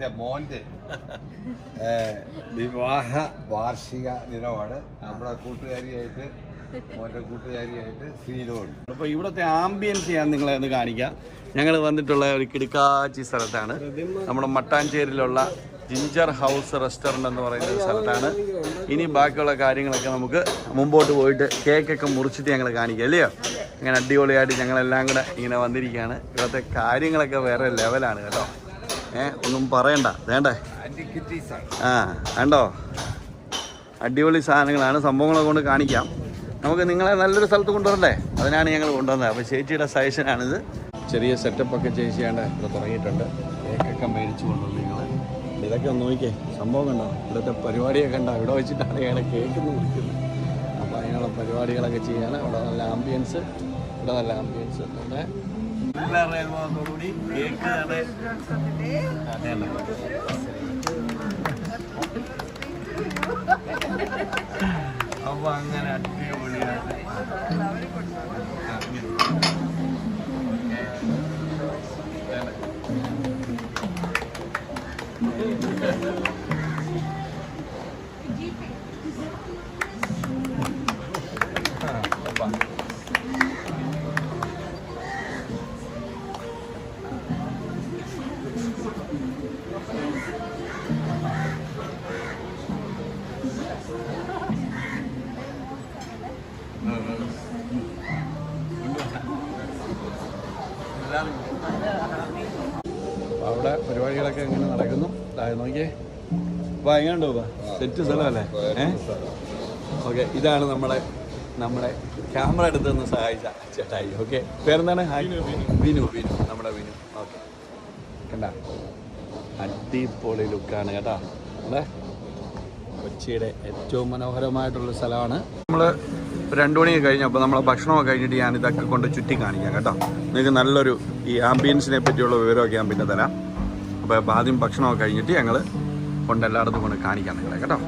എന്റെ മോന്റെ വിവാഹ വാർഷിക ദിനമാണ്. നമ്മുടെ കൂട്ടുകാരിയായിട്ട് മോന്റെ കൂട്ടുകാരിയായിട്ട് ശ്രീലോൺ അപ്പോൾ ഇവിടുത്തെ ആംബിയൻസ് ഞാൻ നിങ്ങളെ ഒന്ന് കാണിക്കാം. ഞങ്ങൾ വന്നിട്ടുള്ള ഒരു കിടുക്കാച്ചി സ്ഥലത്താണ്. നമ്മുടെ മട്ടാഞ്ചേരിയിലുള്ള ജിഞ്ചർ ഹൗസ് റെസ്റ്റോറന്റ് എന്ന് പറയുന്ന ഒരു സ്ഥലത്താണ്. ഇനി ബാക്കിയുള്ള കാര്യങ്ങളൊക്കെ നമുക്ക് മുമ്പോട്ട് പോയിട്ട് കേക്കൊക്കെ മുറിച്ചിട്ട് ഞങ്ങൾ കാണിക്കാം അല്ലയോ? അങ്ങനെ അടിപൊളിയായിട്ട് ഞങ്ങളെല്ലാം കൂടെ ഇങ്ങനെ വന്നിരിക്കുകയാണ്. ഇവിടുത്തെ കാര്യങ്ങളൊക്കെ വേറെ ലെവലാണ് കേട്ടോ. ഏ ഒന്നും പറയണ്ട. വേണ്ടേ? ആ വേണ്ടോ? അടിപൊളി സാധനങ്ങളാണ്. സംഭവങ്ങളെ കൊണ്ട് കാണിക്കാം. നമുക്ക് നിങ്ങളെ നല്ലൊരു സ്ഥലത്ത് കൊണ്ടുവരണ്ടേ? അതിനാണ് ഞങ്ങൾ കൊണ്ടുവന്നത്. അപ്പോൾ ചേച്ചിയുടെ സജഷനാണിത്. ചെറിയ സെറ്റപ്പ് ഒക്കെ ചേച്ചിയാണ്ട് ഇവിടെ തുടങ്ങിയിട്ടുണ്ട്. കേക്കൊക്കെ മേടിച്ചു കൊണ്ടുവന്നു നിങ്ങൾ ഇതൊക്കെ ഒന്ന് നോക്കിയേ സംഭവം കണ്ടോ? ഇവിടുത്തെ പരിപാടിയൊക്കെ കണ്ടോ? ഇവിടെ വെച്ചിട്ടാണ് ഞങ്ങളെ കേക്ക് വിളിക്കുന്നത്. അപ്പോൾ അതിനുള്ള പരിപാടികളൊക്കെ ചെയ്യാൻ ഇവിടെ നല്ല ആംബിയൻസ് ഇവിടെ നല്ല ആംബിയൻസ് പിന്നെ കൂടി കേക്ക് അതെ അപ്പൊ അങ്ങനെ അടിപൊളിയാണ് അവിടെ പരിപാടികളൊക്കെ എങ്ങനെ നടക്കുന്നു? നോക്കിയേ. അപ്പൊ എങ്ങനെയുണ്ടോ സെറ്റ് സ്ഥലമല്ലേ? ഏ? ഓക്കെ ഇതാണ് നമ്മുടെ നമ്മുടെ ക്യാമറ എടുത്ത് നിന്ന് സഹായിച്ച ചേട്ടായി. ഓക്കെ പേരെന്താണ്? വിനു വിനു. നമ്മുടെ വിനു. ഓക്കെ. കണ്ട? അടിപൊളി ലുക്കാണ് കേട്ടോ. നമ്മുടെ കൊച്ചിയുടെ ഏറ്റവും മനോഹരമായിട്ടുള്ള സ്ഥലമാണ്. നമ്മൾ രണ്ടു മണിയൊക്കെ കഴിഞ്ഞപ്പോൾ നമ്മളെ ഭക്ഷണമൊക്കെ കഴിഞ്ഞിട്ട് ഞാൻ ഇതൊക്കെ കൊണ്ട് ചുറ്റി കാണിക്കാം കേട്ടോ. നിങ്ങൾക്ക് നല്ലൊരു ഈ ആംബിയൻസിനെ പറ്റിയുള്ള വിവരമൊക്കെ ഞാൻ പിന്നെ തരാം. അപ്പോൾ ആദ്യം ഭക്ഷണമൊക്കെ കഴിഞ്ഞിട്ട് ഞങ്ങൾ കൊണ്ട് എല്ലായിടത്തും കൊണ്ട് കാണിക്കാം നിങ്ങളെ കേട്ടോ.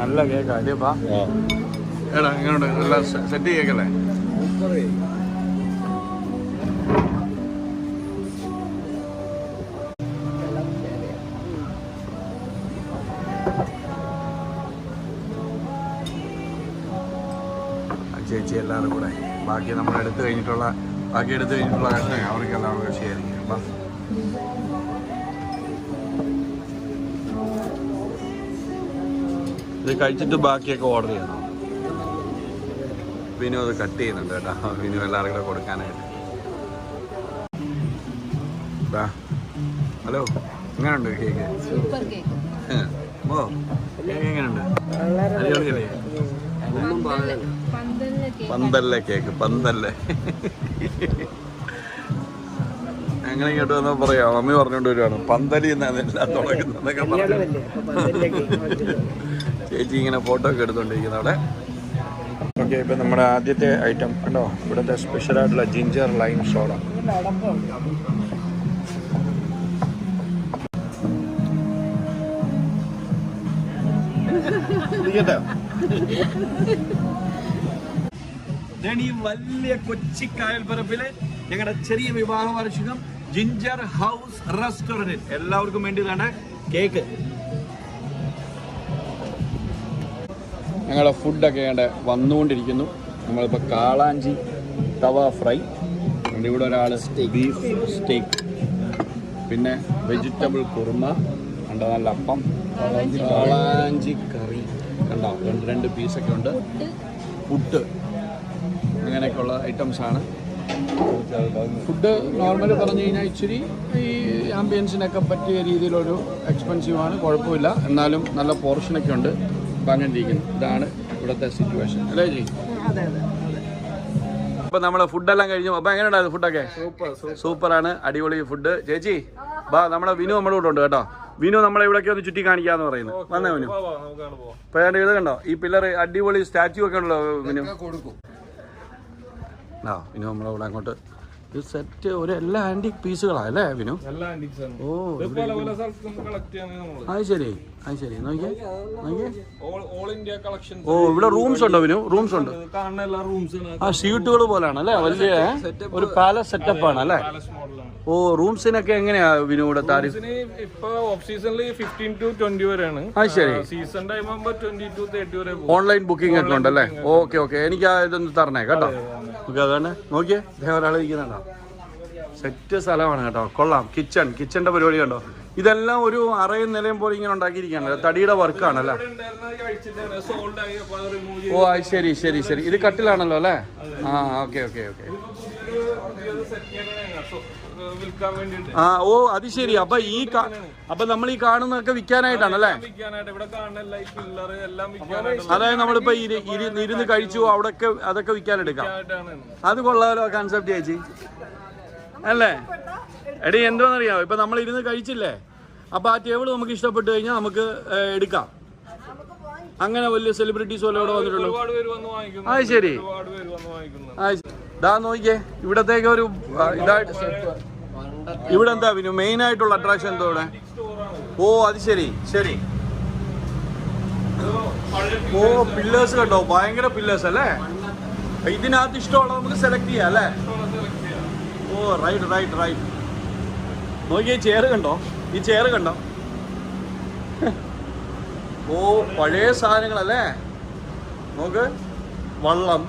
നല്ല കേക്കാ അല്ലേ പാടാ എങ്ങനെയുണ്ട് നല്ല സെറ്റ് കേക്കല്ലേ ചേച്ചി എല്ലാവരും കൂടെ. ബാക്കി നമ്മൾ എടുത്തു കഴിഞ്ഞിട്ടുള്ള ബാക്കി എടുത്തു കഴിഞ്ഞിട്ടുള്ള കഷ്ണം അവർക്ക് എല്ലാവരും കൂടെ ഷെയർ ചെയ്യാം. ബാ. ഇത് കഴിച്ചിട്ട് ബാക്കിയൊക്കെ ഓർഡർ ചെയ്യണം? വിനു അത് കട്ട് ചെയ്യുന്നുണ്ട് കേട്ടോ. വിനു എല്ലാവർക്കും കൂടെ കൊടുക്കാനായിട്ട്. ഹലോ എങ്ങനെയുണ്ട് കേക്ക്? സൂപ്പർ കേക്ക് ഓ കേക്ക് എങ്ങനെയുണ്ട്? അടിപൊളിയല്ലേ? ഒന്നും കേക്ക് പന്തല്ലേ കേക്ക് പന്തല്ലേ അങ്ങനെ ഇങ്ങോട്ട് വന്നാൽ പറയാം മമ്മി പറഞ്ഞോണ്ട് വരുവാണ് പന്തലി എന്നാണ് എല്ലാം തുടങ്ങുന്നതൊക്കെ പറഞ്ഞു. ചേച്ചി ഇങ്ങനെ ഫോട്ടോ ഒക്കെ എടുത്തോണ്ടിരിക്കുന്ന അവിടെ. ഓക്കെ ഇപ്പൊ നമ്മുടെ ആദ്യത്തെ ഐറ്റം കണ്ടോ? ഇവിടുത്തെ സ്പെഷ്യൽ ആയിട്ടുള്ള ജിഞ്ചർ ലൈം സോഡ ഇതാണ് ഈ വലിയ കൊച്ചി കായൽപ്പറപ്പിലെ ഞങ്ങളുടെ ചെറിയ വിവാഹ വാർഷികം ജിഞ്ചർ ഹൗസ് റെസ്റ്റോറന്റ് എല്ലാവർക്കും വേണ്ടി ഇതാണ് കേക്ക്. ഞങ്ങളുടെ ഫുഡൊക്കെ വേണ്ട വന്നുകൊണ്ടിരിക്കുന്നു. നമ്മളിപ്പോൾ കാളാഞ്ചി തവ ഫ്രൈ ഇവിടെ ഒരാൾ ബീഫ് സ്റ്റേക്ക് പിന്നെ വെജിറ്റബിൾ കുറുമ കണ്ടോ നല്ല അപ്പം. കാളാഞ്ചി കറി. കണ്ടോ രണ്ട് രണ്ട് പീസൊക്കെ ഉണ്ട്. പുട്ട്. അങ്ങനെയൊക്കെയുള്ള ഐറ്റംസ് ആണ്. ഫുഡ് നോർമൽ പറഞ്ഞു കഴിഞ്ഞാൽ ഇച്ചിരി ഈ ആംബിയൻസിനൊക്കെ പറ്റിയ രീതിയിലൊരു എക്സ്പെൻസീവ് ആണ് കുഴപ്പമില്ല. എന്നാലും നല്ല പോർഷനൊക്കെ ഉണ്ട്. അപ്പം അങ്ങനെ ഇരിക്കുന്നു ഇതാണ് ഇവിടുത്തെ സിറ്റുവേഷൻ അല്ലേ ജി? ഇപ്പം നമ്മൾ ഫുഡെല്ലാം കഴിഞ്ഞു. അപ്പം എങ്ങനെയുണ്ടായിരുന്നു ഫുഡൊക്കെ സൂപ്പറാണ്. അടിപൊളി ഫുഡ് ചേച്ചി ബാ നമ്മുടെ വിനു നമ്മുടെ കൂടെ ഉണ്ട് കേട്ടോ. വിനു നമ്മളെ ഇവിടെയൊക്കെ ഒന്ന് ചുറ്റി കാണിക്കാന്ന് പറയുന്നു. വന്നേ വിനു. ഇപ്പൊ ഇത് കണ്ടോ? ഈ പില്ലർ അടിപൊളി സ്റ്റാച്ചു ഒക്കെ ഉണ്ടല്ലോ വിനു. ആ നമ്മൾ അവിടെ അങ്ങോട്ട് ഇത് സെറ്റ് ഒരു എല്ലാ ആന്റിക് പീസുകളാ അല്ലേ വിനു? ഓ അത് ശരി. അത് ശരി. ഓ ഇവിടെ റൂംസ് ഉണ്ടോ വിനു? റൂംസ് ഉണ്ട്. കാണുന്ന എല്ലാ റൂംസ് ആ ഷീട്ടുകൾ പോലാണ് അല്ലേ? വലിയ ഒരു പാലസ് സെറ്റപ്പ് ആണ് അല്ലേ? ഓ റൂംസിനൊക്കെ എങ്ങനെയാ വിനു ഇവിടെ താരിഫ് അത് ശരി. ഓൺലൈൻ ബുക്കിംഗ് ഒക്കെ ഉണ്ടല്ലേ? ഓക്കെ ഓക്കെ എനിക്ക് ഇതൊന്ന് തരണേ കേട്ടോ. ഓക്കെ അതാണ് നോക്കിയേ. ഒരാളെ ഇരിക്കുന്നുണ്ടോ? സെറ്റ് സ്ഥലമാണ് കേട്ടോ. കൊള്ളാം. കിച്ചൺ കിച്ചന്റെ പരിപാടി കണ്ടോ? ഇതെല്ലാം ഒരു അറയും നിലയും പോലെ ഇങ്ങനെ ഉണ്ടാക്കിയിരിക്കുകയാണല്ലോ. തടിയുടെ വർക്കാണല്ലേ? ഓ അത് ശരി ശരി ശരി. ഇത് കട്ടിലാണല്ലോ അല്ലേ? ആ ഓക്കെ ഓക്കെ ഓക്കെ. ആ ഓ അത് ശരി. അപ്പൊ ഈ അപ്പൊ നമ്മൾ ഈ കാണുന്നതൊക്കെ വിൽക്കാനായിട്ടാണല്ലേ? അല്ലേ വിൽക്കാനായിട്ടാണ് അതായത് നമ്മളിപ്പോ ഇരി- ഇരി- ഇരുന്ന് കഴിച്ചു അവിടെയൊക്കെ അതൊക്കെ വിൽക്കാനെടുക്കാം. അത് കൊള്ളാലോ കൺസെപ്റ്റ് ചേച്ചി. അല്ലേ? എടി എന്തോന്നറിയാമോ ഇപ്പൊ നമ്മൾ ഇരുന്ന് കഴിച്ചില്ലേ? അപ്പൊ ആ ടേബിൾ നമുക്ക് ഇഷ്ടപ്പെട്ട് കഴിഞ്ഞാൽ നമുക്ക് എടുക്കാം. അങ്ങനെ വലിയ സെലിബ്രിറ്റീസ് വല്ല അവിടെ വന്നിട്ടുള്ളൂ അത് ശരി. ഇതാ നോക്കിയേ ഇവിടത്തേക്ക് ഒരു ഇതായിട്ട് ഇവിടെ എന്താ പിന്നെ മെയിൻ ആയിട്ടുള്ള അട്രാക്ഷൻ എന്താ ഇവിടെ? ഓ അത് ശരി ശരി. ഓ പില്ലേഴ്സ് കണ്ടോ? ഭയങ്കര പില്ലേഴ്സ് അല്ലേ? ഇതിനകത്ത് ഇഷ്ടമുള്ള നമുക്ക് സെലക്ട് ചെയ്യാം അല്ലേ? ഓ റൈറ്റ് റൈറ്റ് റൈറ്റ് നോക്കിയേ ചെയർ കണ്ടോ? ഈ ചെയർ കണ്ടോ? ഓ പഴയ സാധനങ്ങളല്ലേ? നോക്ക്. വള്ളം.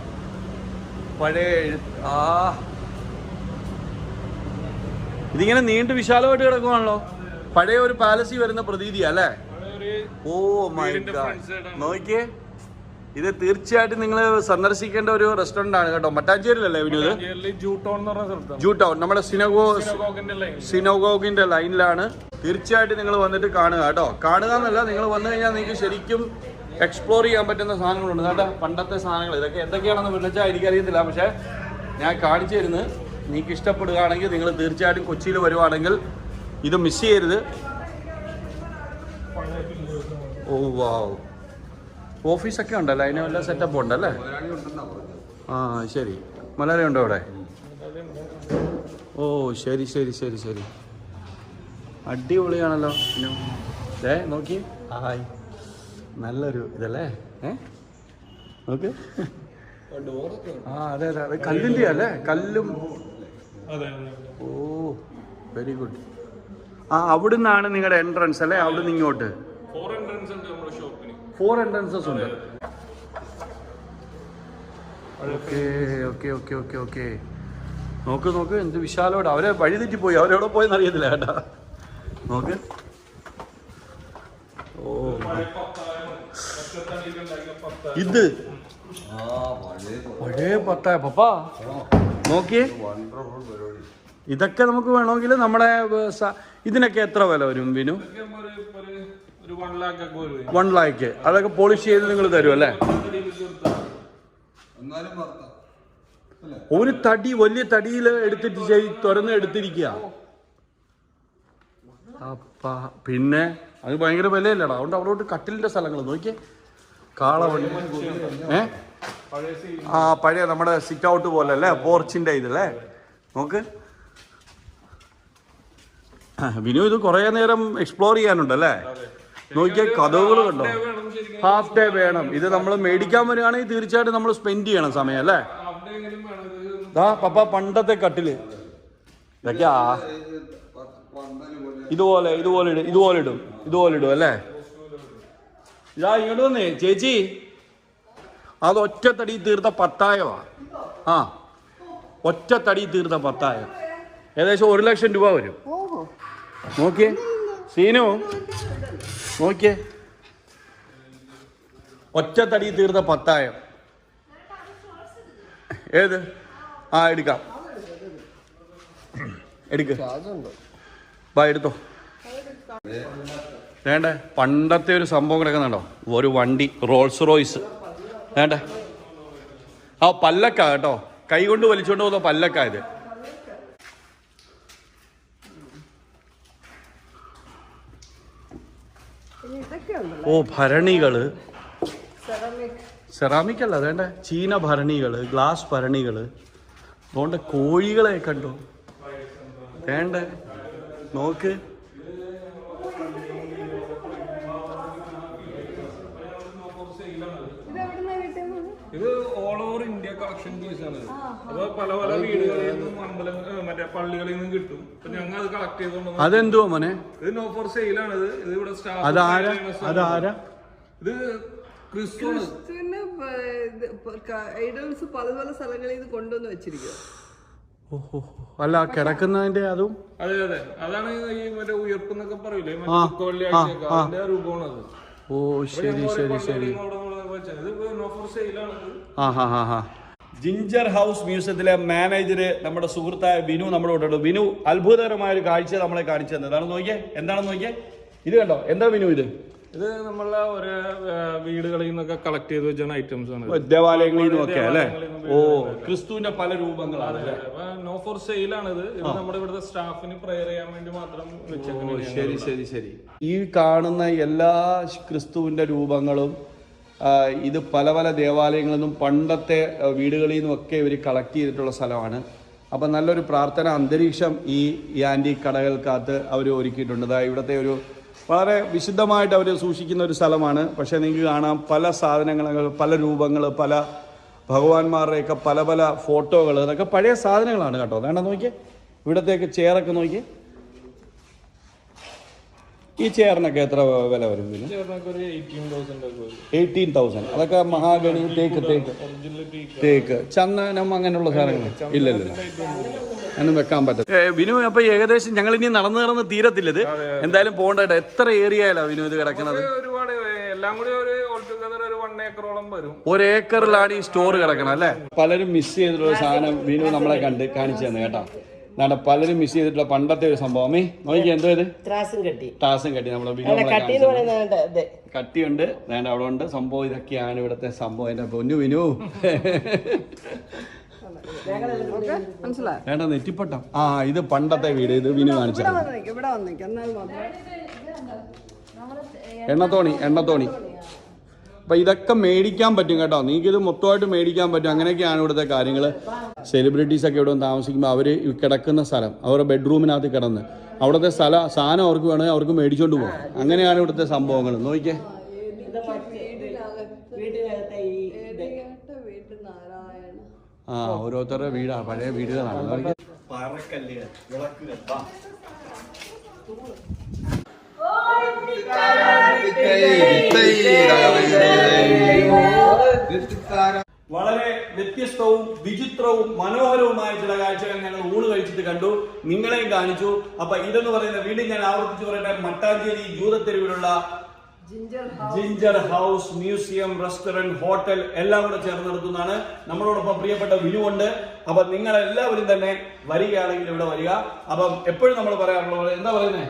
പഴയ ആ. ഇതിങ്ങനെ നീണ്ട് വിശാലമായിട്ട് കിടക്കുവാണല്ലോ. പഴയ ഒരു പാലസി വരുന്ന പ്രതീതിയാ അല്ലേ? Oh my. നോക്കിയേ. ഇത് തീർച്ചയായിട്ടും നിങ്ങൾ സന്ദർശിക്കേണ്ട ഒരു റെസ്റ്റോറന്റ് ആണ് കേട്ടോ. മട്ടാഞ്ചേരിയിലല്ലേ വിനോദ് ജൂട്ടൗൺ ജൂ ടൗൺ നമ്മുടെ സിനഗോ സിനോഗോഗിന്റെ ലൈനിലാണ് തീർച്ചയായിട്ടും നിങ്ങൾ വന്നിട്ട് കാണുക കേട്ടോ. കാണുക എന്നല്ല നിങ്ങൾ വന്നു കഴിഞ്ഞാൽ നിങ്ങൾക്ക് ശരിക്കും എക്സ്പ്ലോർ ചെയ്യാൻ പറ്റുന്ന സാധനങ്ങളുണ്ട്. കേട്ടോ പണ്ടത്തെ സാധനങ്ങൾ. ഇതൊക്കെ എന്തൊക്കെയാണെന്ന് വിളിച്ചാൽ എനിക്കറിയത്തില്ല പക്ഷേ ഞാൻ കാണിച്ചു തരുന്നത് നിങ്ങൾക്ക് ഇഷ്ടപ്പെടുകയാണെങ്കിൽ നിങ്ങൾ തീർച്ചയായിട്ടും കൊച്ചിയിൽ വരുവാണെങ്കിൽ ഇത് മിസ് ചെയ്യരുത്. ഓ വാവ് ഓഫീസൊക്കെ ഉണ്ടല്ലോ? അതിന് വല്ല സെറ്റപ്പ് ഉണ്ടല്ലേ? ആ ശരി. മലയാളി ഉണ്ടോ അവിടെ? ഓ ശരി ശരി ശരി ശരി. അടിപൊളിയാണല്ലോ. ഏ ദേ നോക്കി. ഹായ്. നല്ലൊരു ഇതല്ലേ? ഏ? നോക്ക്. ആ അതെ അതെ അത്. കല്ലിന്റെ അല്ലേ? കല്ലും. അതെ ഓ വെരി ഗുഡ് ആ അവിടുന്നാണ് നിങ്ങളുടെ എൻട്രൻസ് അല്ലേ? അവിടുന്ന് ഇങ്ങോട്ട്. ഫോർ എൻട്രൻസസ് ഉണ്ട്. Okay okay okay okay okay നോക്ക് നോക്ക് എന്ത് വിശാലോട് അവരെ വഴി തെറ്റിപ്പോയി. അവരെവിടെ പോയെന്ന് അറിയത്തില്ല കേട്ടാ. നോക്ക്. ഓ ഇത്. പഴയ പത്തായ പപ്പാ. നോക്കിയേ. പരിപാടി ഇതൊക്കെ നമുക്ക് വേണമെങ്കിൽ നമ്മുടെ ഇതിനൊക്കെ എത്ര വില വരും വിനു? വൺ ലാക്ക് അതൊക്കെ പോളിഷ് ചെയ്ത് നിങ്ങൾ തരും അല്ലേ? ഒരു തടി വലിയ തടിയിൽ എടുത്തിട്ട് ചെയ് തുറന്ന് എടുത്തിരിക്കുക അപ്പ പിന്നെ അത് ഭയങ്കര വിലയല്ലടാ. അതുകൊണ്ട് അവിടോട്ട് കട്ടിലിന്റെ സ്ഥലങ്ങൾ നോക്കിയേ. കാളവണ്ടി ഏ? ആ പഴയ നമ്മുടെ സിറ്റ് ഔട്ട് പോലെ അല്ലേ? പോർച്ചിന്റെ ഇതല്ലേ നോക്ക്. വിനു ഇത് കുറേ നേരം എക്സ്പ്ലോർ ചെയ്യാനുണ്ടല്ലേ നോക്കിയേ കഥകൾ കണ്ടോ? ഹാഫ് ഡേ വേണം. ഇത് നമ്മൾ മേടിക്കാൻ വരികയാണെങ്കിൽ തീർച്ചയായിട്ടും നമ്മൾ സ്പെൻഡ് ചെയ്യണം സമയം അല്ലേ? അവിടെ എങ്കിലും വേണം. ദാ പപ്പ പണ്ടത്തെ കട്ടിൽ. ഇതൊക്കെ ആ പന്തൽ പോലെ ഇതുപോലെ ഇതുപോലെ ഇടും ഇതുപോലെ ഇടും ഇതുപോലെ ഇടും അല്ലേ? ഇതാ ഇങ്ങോട്ട് വന്നേ. ചേച്ചി അത് ഒറ്റത്തടി തീർത്ത പത്തായവാ. ആ ഒറ്റത്തടി തീർത്ത പത്തായം. ഏകദേശം ഒരു ലക്ഷം രൂപ വരും. നോക്കിയേ. സീനു നോക്കിയേ. ഒറ്റത്തടി തീർത്ത പത്തായം. ഏത്? ആ എടുക്കാം. എടുക്ക. ബാ എടുത്തോ. വേണ്ടേ? പണ്ടത്തെ ഒരു സംഭവം കിടക്കുന്നുണ്ടോ ഒരു വണ്ടി റോൾസ് റോയ്സ് വേണ്ടേ? ആ പല്ലക്ക കേട്ടോ. കൈ കൊണ്ട് വലിച്ചുകൊണ്ട് പോകുന്ന പല്ലക്ക ഇത് ഇതൊക്കെ ഉണ്ടല്ലോ ഓ ഭരണികൾ സെറാമിക് സെറാമിക് അല്ല അതേണ്ട. ചീന ഭരണികൾ ഗ്ലാസ് ഭരണികൾ അതുകൊണ്ട് കോഴികളെ കണ്ടോ? വേണ്ട. നോക്ക്. ഇത് എവിടുന്നാ കിട്ടിയത് ഇത് all over India collection piece ആണ്. അപ്പൊ പല പല വീടുകളിൽ നിന്നും അമ്പലം ഏ, മറ്റേ പള്ളികളിൽ നിന്നും കിട്ടും. അപ്പൊ ഞങ്ങൾ അത് കളക്ട് ചെയ്തോണ്ട് അതെന്തോ മോനെ? ഇത് നോ ഫോർ സെയിൽ ആണ് ഇത്. ഇത് ഇവിടെ അതാരാ അതാരാ ഇത് ക്രിസ്തു ആണ് ക്രിസ്തുവിന് ഐഡൽസ് പല പല സ്ഥലങ്ങളിൽ ഇത് കൊണ്ടുവന്ന് വെച്ചിരിക്കുക ഓഹോ അല്ല കിടക്കുന്നതിന്റെ അതും? അതെ അതെ. അതാണ് ഈ മറ്റേ ഉയർപ്പ് എന്നൊക്കെ പറയില്ലേ മറ്റേ വെള്ളിയാഴ്ചയൊക്കെ. അതിന്റെ രൂപമാണ് അത്. ഓ ശരി ശരി ശരി. ഇത് നോ ഫോർ സെയിലാണ് ആ ഹാ ഹാ ഹാ. ജിഞ്ചർ ഹൗസ് മ്യൂസിയത്തിലെ മാനേജർ നമ്മുടെ സുഹൃത്തായ വിനു നമ്മുടെ കൂടെ ഉണ്ട്. ബിനു അത്ഭുതകരമായ ഒരു കാഴ്ച നമ്മളെ കാണിച്ചു തന്നത് അതാണ് നോക്കിയേ? എന്താണെന്ന് നോക്കിയേ? ഇത് കണ്ടോ? എന്താ വിനു ഇത്? ഇത് നമ്മളെ ഒരു വീടുകളിൽ നിന്നൊക്കെ കളക്ട് ചെയ്ത് വെച്ചാണ് ഐറ്റംസ് ആണ്. ദേവാലയങ്ങളിൽ നിന്നൊക്കെ അല്ലേ? ഓ ക്രിസ്തുവിന്റെ പല രൂപങ്ങളാണ് നോ ഫോർ സെയിൽ ആണ് ഇത്. നമ്മുടെ ഇവിടുത്തെ സ്റ്റാഫിന് പ്രയർ ചെയ്യാൻ വേണ്ടി മാത്രം ശരി ശരി ശരി. ഈ കാണുന്ന എല്ലാ ക്രിസ്തുവിന്റെ രൂപങ്ങളും ഇത് പല പല ദേവാലയങ്ങളിൽ നിന്നും പണ്ടത്തെ വീടുകളിൽ നിന്നും ഒക്കെ ഇവർ കളക്ട് ചെയ്തിട്ടുള്ള സ്ഥലമാണ്. അപ്പം നല്ലൊരു പ്രാർത്ഥന അന്തരീക്ഷം ഈ ഈ ആന്റി കടകൾക്കകത്ത് അവർ ഒരുക്കിയിട്ടുണ്ട്. ദാ ഇവിടുത്തെ ഒരു വളരെ വിശുദ്ധമായിട്ട് അവർ സൂക്ഷിക്കുന്ന ഒരു സ്ഥലമാണ്. പക്ഷേ നിങ്ങൾക്ക് കാണാം പല സാധനങ്ങൾ പല രൂപങ്ങൾ പല ഭഗവാന്മാരുടെയൊക്കെ പല പല ഫോട്ടോകൾ അതൊക്കെ പഴയ സാധനങ്ങളാണ് കേട്ടോ. വേണ്ട നോക്കിയേ? ഇവിടത്തേക്ക് ചെയറൊക്കെ നോക്കിയേ? ഈ ചെയറിനൊക്കെ എത്ര വില വരും പിന്നെ എയ്റ്റീൻ തൗസൻഡ് അതൊക്കെ മഹാഗണി തേക്ക് തേക്ക്. തേക്ക്. ചന്ദനം അങ്ങനെയുള്ള സാധനങ്ങൾ. ഇല്ലല്ലോ അങ്ങനെ വെക്കാൻ പറ്റും വിനു അപ്പൊ ഏകദേശം ഞങ്ങൾ ഇനി നടന്നു നടന്ന് തീരത്തില്ലത് എന്തായാലും പോകണ്ട എത്ര ഏരിയയിലാണ് വിനു ഇത് കിടക്കുന്നത്? ഒരുപാട് എല്ലാം കൂടി ഒരു ഒരേക്കറിലാണ് ഈ സ്റ്റോർ കിടക്കണം അല്ലേ? പലരും മിസ് ചെയ്തിട്ടുള്ള സാധനം വിനു നമ്മളെ കണ്ട് കാണിച്ചു തന്നെ കേട്ടോ. എന്നാണ് പലരും മിസ് ചെയ്തിട്ടുള്ള പണ്ടത്തെ ഒരു സംഭവമേ നോക്കിയാ നോക്കി എന്തോ ഇത്? ത്രാസും കെട്ടി. കട്ടി. നമ്മുടെ കട്ടിയുണ്ട്. വേണ്ട അവിടെ ഉണ്ട്. സംഭവം ഇതൊക്കെയാണ് ഇവിടത്തെ സംഭവം. എന്റെ പൊന്നു വിനു. വേണ്ട നെറ്റിപ്പട്ടം. ആ ഇത് പണ്ടത്തെ വീട്. ഇത് വിനു കാണിച്ചു എണ്ണത്തോണി വന്ന് അപ്പൊ ഇതൊക്കെ മേടിക്കാൻ പറ്റും കേട്ടോ. നിങ്ങൾക്ക് ഇത് മൊത്തമായിട്ട് മേടിക്കാൻ പറ്റും. അങ്ങനെയൊക്കെയാണ് ഇവിടുത്തെ കാര്യങ്ങൾ സെലിബ്രിറ്റീസ് ഒക്കെ ഇവിടെ താമസിക്കുമ്പോൾ അവർ കിടക്കുന്ന സ്ഥലം അവരുടെ ബെഡ്റൂമിനകത്ത് കിടന്ന് അവിടുത്തെ സ്ഥല സാധനം അവർക്ക് വേണമെങ്കിൽ അവർക്ക് മേടിച്ചോണ്ട് പോകും. അങ്ങനെയാണ് ഇവിടുത്തെ സംഭവങ്ങൾ നോക്കിക്കേ. ആ ഓരോരുത്തരുടെ വീടാ പഴയ വീടുകളാണ്. നോക്കിയേ. വിളക്ക്. വളരെ വ്യത്യസ്തവും വിചിത്രവും മനോഹരവുമായ ചില കാഴ്ചകൾ ഞങ്ങൾ ഊണ് കഴിച്ചിട്ട് കണ്ടു. നിങ്ങളെയും കാണിച്ചു. അപ്പൊ ഇതെന്ന് പറയുന്ന വീണ്ടും ഞാൻ ആവർത്തിച്ചു പറയട്ടെ Mattancherry ജൂതത്തെരുവിലുള്ള ginger house museum restaurant hotel എല്ലാം കൂടെ ചേർന്ന് നടത്തുന്നതാണ്. നമ്മളോടൊപ്പം പ്രിയപ്പെട്ട വിനു ഉണ്ട്. അപ്പൊ നിങ്ങൾ എല്ലാവരും തന്നെ വരികയാണെങ്കിൽ ഇവിടെ വരിക. അപ്പം എപ്പോഴും നമ്മൾ പറയാറുള്ളത് എന്താ പറയുന്നത്.